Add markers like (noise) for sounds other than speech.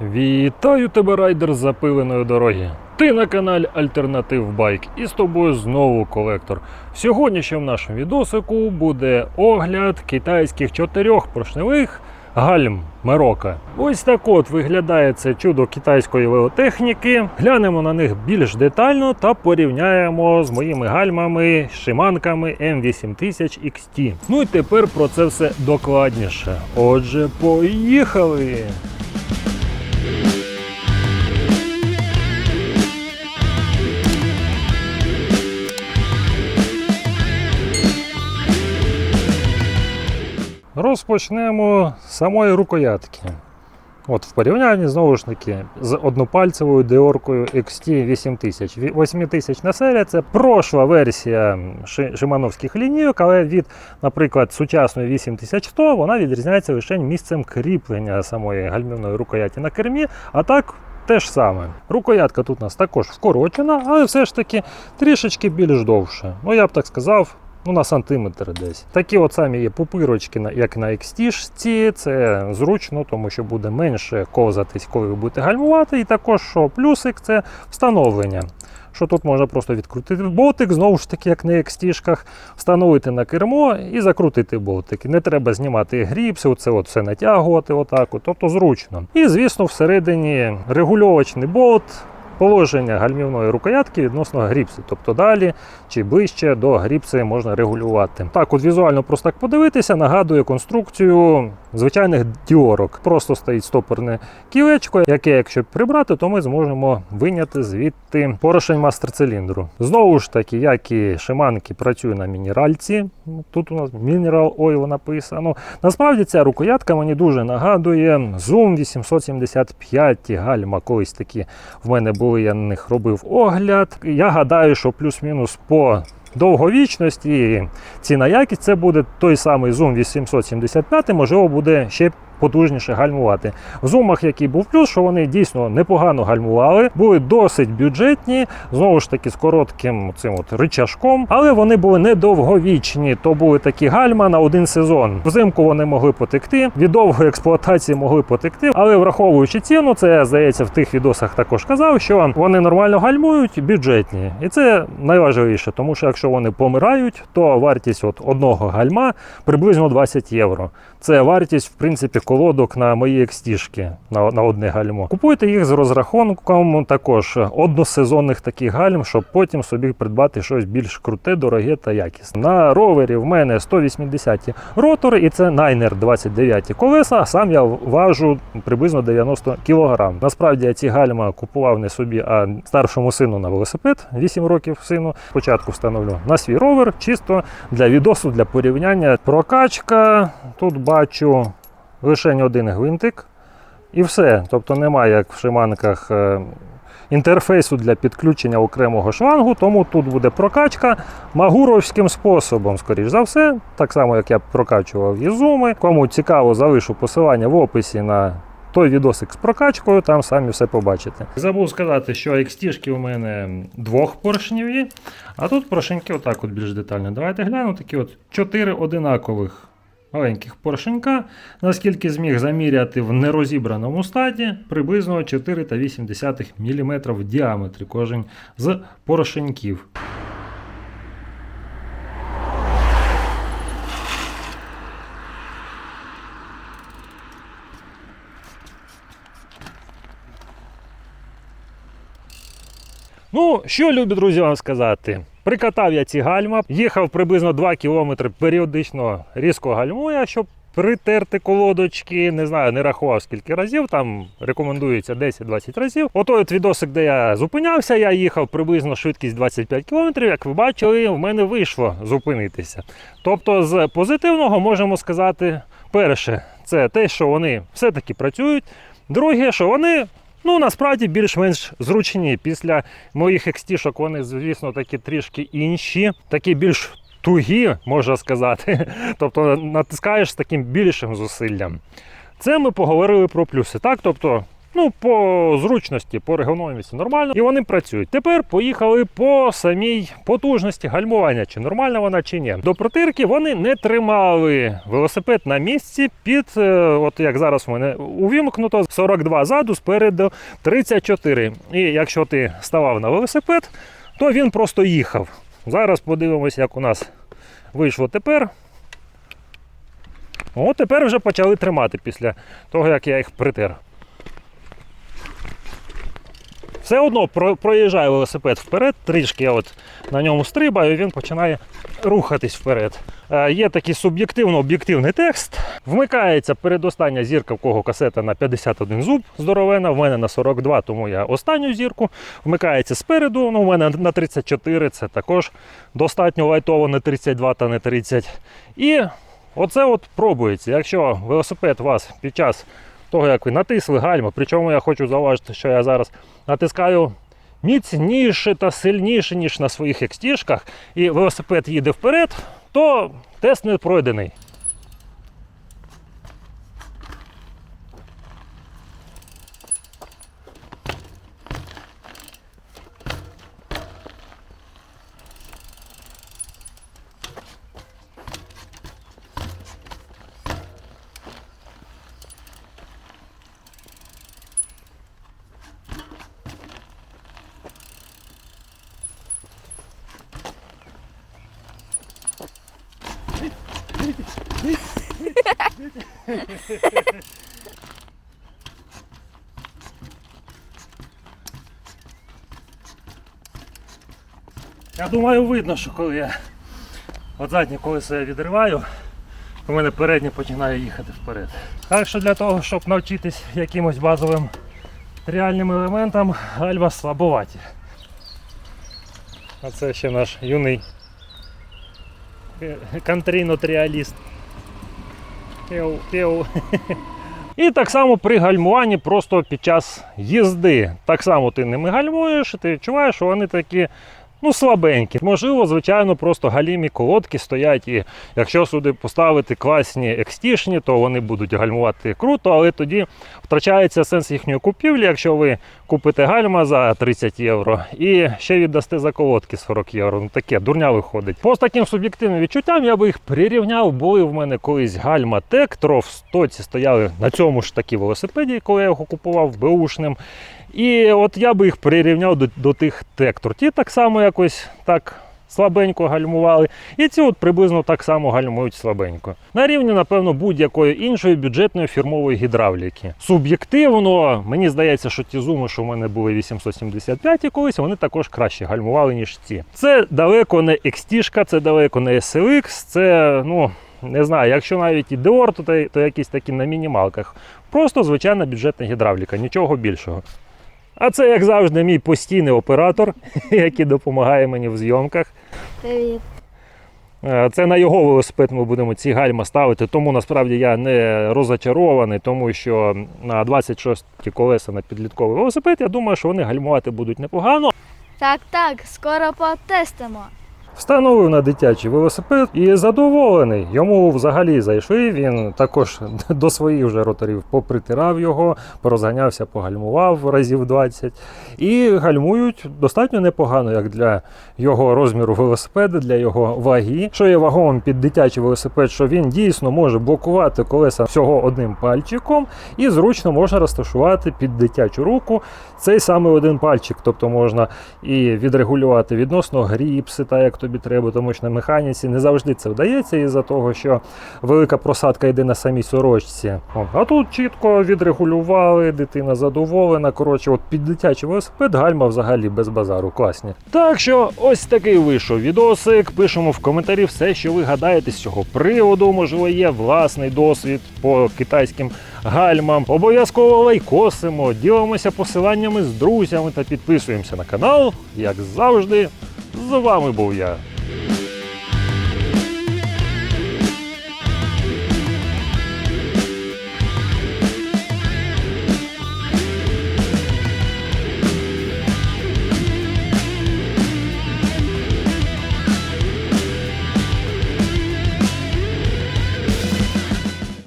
Вітаю тебе, райдер з запиленої дороги. Ти на каналі Альтернатив Байк і з тобою знову колектор. Сьогодні ще в нашому відосику буде огляд китайських чотирьох поршневих гальм Мерока. Ось так от виглядає це чудо китайської велотехніки. Глянемо на них більш детально та порівняємо з моїми гальмами, шиманками M8000 XT. Ну і тепер про це все докладніше. Отже, поїхали! Розпочнемо з самої рукоятки. От в порівнянні знову ж таки з однопальцевою деоркою XT 8000. Ві- 8000 серія це прошла версія шимановських лінійок, але від, наприклад, сучасної 8100 вона відрізняється лише місцем кріплення самої гальмівної рукояті на кермі, а так. Те ж саме. Рукоятка тут у нас також вкорочена, але все ж таки трішечки більш довше. Ну, я б так сказав, ну на сантиметр десь. Такі от самі є пупирочки, як на XT, це зручно, тому що буде менше ковзатись, коли ви будете гальмувати. І також що плюсик це встановлення. Що тут можна просто відкрутити болтик, знову ж таки, як на XT-шках, встановити на кермо і закрутити болтик. Не треба знімати гріпси, оце от все натягувати, отак, от, тобто зручно. І, звісно, всередині регульовочний болт. Положення гальмівної рукоятки відносно гріпси, тобто далі чи ближче до гріпси можна регулювати. Так, от візуально просто так подивитися, нагадує конструкцію звичайних діорок. Просто стоїть стопорне кілечко, яке, якщо прибрати, то ми зможемо виняти звідти порошень мастер-циліндру. Знову ж таки, як і шиманки працює на мінеральці. Тут у нас Mineral Oil написано. Насправді ця рукоятка мені дуже нагадує Zoom 875 гальма. Колись такі в мене були, я на них робив огляд. Я гадаю, що плюс-мінус по довговічності ціна якість це буде той самий Zoom 875, можливо, буде ще потужніше гальмувати. В зумах, який був плюс, що вони дійсно непогано гальмували, були досить бюджетні, знову ж таки з коротким цим от ричажком, але вони були недовговічні. То були такі гальма на один сезон. Взимку вони могли потекти, від довгої експлуатації могли потекти, але враховуючи ціну, це здається в тих відосах також казав, що вони нормально гальмують, бюджетні. І це найважливіше, тому що якщо вони помирають, то вартість от одного гальма приблизно 20 євро. Це вартість, в принципі, колодок на мої екстішки на, на одне гальмо. Купуйте їх з розрахунком також односезонних таких гальм, щоб потім собі придбати щось більш круте, дороге та якісне. На ровері в мене 180 ротори, і це Niner 29 колеса. Сам я важу приблизно 90 кг. Насправді я ці гальма купував не собі, а старшому сину на велосипед 8 років сину. Спочатку встановлю на свій ровер, чисто для відосу, для порівняння. Прокачка тут бачу лише один гвинтик і все. Тобто немає, як в шиманках. е, Інтерфейсу для підключення окремого шлангу, тому тут буде прокачка магуровським способом, скоріш за все, так само як я прокачував ізуми. Кому цікаво, залишу посилання в описі на той відосик з прокачкою, там самі все побачите. Забув сказати, що XT-шки у мене двохпоршневі, а тут поршеньки отак от більш детально. Давайте глянемо такі от чотири одинакових маленьких поршенька, наскільки зміг заміряти в нерозібраному стаді, приблизно 4,8 мм в діаметрі кожен з поршеньків. Ну, що любі друзі вам сказати? Прикатав я ці гальма, їхав приблизно 2 км періодично різко гальмуя, щоб притерти колодочки. Не знаю, не рахував скільки разів, там рекомендується 10-20 разів. Отой от відосик, де я зупинявся, я їхав приблизно швидкість 25 км. Як ви бачили, в мене вийшло зупинитися. Тобто, з позитивного можемо сказати, перше, це те, що вони все-таки працюють. Друге, що вони Ну, насправді більш-менш зручні. Після моїх екстішок вони, звісно, такі трішки інші, такі більш тугі, можна сказати. (laughs) Тобто натискаєш з таким більшим зусиллям. Це ми поговорили про плюси. Так, тобто, Ну, по зручності, по регономісті нормально. І вони працюють. Тепер поїхали по самій потужності гальмування, чи нормальна вона, чи ні. До протирки вони не тримали велосипед на місці під, е, от як зараз у мене увімкнуто, 42 ззаду, спереду 34. І якщо ти ставав на велосипед, то він просто їхав. Зараз подивимося, як у нас вийшло тепер. О, тепер вже почали тримати після того, як я їх притер. Все одно про- проїжджає велосипед вперед, трішки я от на ньому стрибаю, і він починає рухатись вперед. Е, є такий суб'єктивно-об'єктивний текст. Вмикається передостання зірка, в кого касета на 51 зуб здоровена, в мене на 42, тому я останню зірку. Вмикається спереду, ну, у мене на 34, це також достатньо лайтово, не 32 та не 30. І оце от пробується. Якщо велосипед вас під час того, як ви натисли гальма, причому я хочу зауважити, що я зараз натискаю міцніше та сильніше, ніж на своїх екстіжках, і велосипед їде вперед, то тест не пройдений. Я думаю, видно, що коли я от заднє колесо я відриваю, у мене переднє починає їхати вперед. Так що для того, щоб навчитись якимось базовим реальним елементам, гальма слабоваті. А це ще наш юний (laughs) піу. (laughs) І так само при гальмуванні просто під час їзди. Так само ти ними гальмуєш, і ти відчуваєш, що вони такі ну, слабенькі. Можливо, звичайно, просто галімі колодки стоять, і якщо сюди поставити класні екстішні, то вони будуть гальмувати круто, але тоді втрачається сенс їхньої купівлі, якщо ви купите гальма за 30 євро і ще віддасте за колодки 40 євро. Ну таке дурня виходить. По таким суб'єктивним відчуттям я би їх прирівняв. Були в мене колись гальма Тектро в стоці стояли на цьому ж таки велосипеді, коли я його купував беушним. І от я би їх прирівняв до, до тих тектор. Ті так само якось так слабенько гальмували. І ці от приблизно так само гальмують слабенько. На рівні, напевно, будь-якої іншої бюджетної фірмової гідравліки. Суб'єктивно, мені здається, що ті зуми, що в мене були 875 і колись, вони також краще гальмували, ніж ці. Це далеко не XT, це далеко не SLX, це, ну. Не знаю, якщо навіть і Dior, то, то, якісь такі на мінімалках. Просто звичайна бюджетна гідравліка, нічого більшого. А це, як завжди, мій постійний оператор, (laughs) який допомагає мені в зйомках. Привіт. Е, Це на його велосипед ми будемо ці гальма ставити, тому насправді я не розочарований, тому що на 26 колеса на підлітковий велосипед, я думаю, що вони гальмувати будуть непогано. Так, так, скоро потестимо. Встановив на дитячий велосипед і задоволений. Йому взагалі зайшли. Він також (laughs) до своїх вже роторів попритирав його, порозганявся, погальмував разів 20. І гальмують достатньо непогано, як для його розміру велосипеда, для його ваги. Що є вагомим під дитячий велосипед, що він дійсно може блокувати колеса всього одним пальчиком і зручно можна розташувати під дитячу руку цей саме один пальчик. Тобто можна і відрегулювати відносно гріпси, та як тобі треба, тому що на механіці не завжди це вдається із-за того, що велика просадка йде на самій сорочці. О, А тут чітко відрегулювали, дитина задоволена. Коротше, от під дитячий велосипед гальма взагалі без базару. Класні. Так що ось такий вийшов відосик. Пишемо в коментарі все, що ви гадаєте з цього приводу. Можливо, є власний досвід по китайським гальмам. Обов'язково лайкосимо, ділимося посиланнями з друзями та підписуємося на канал. Як завжди, з вами був я,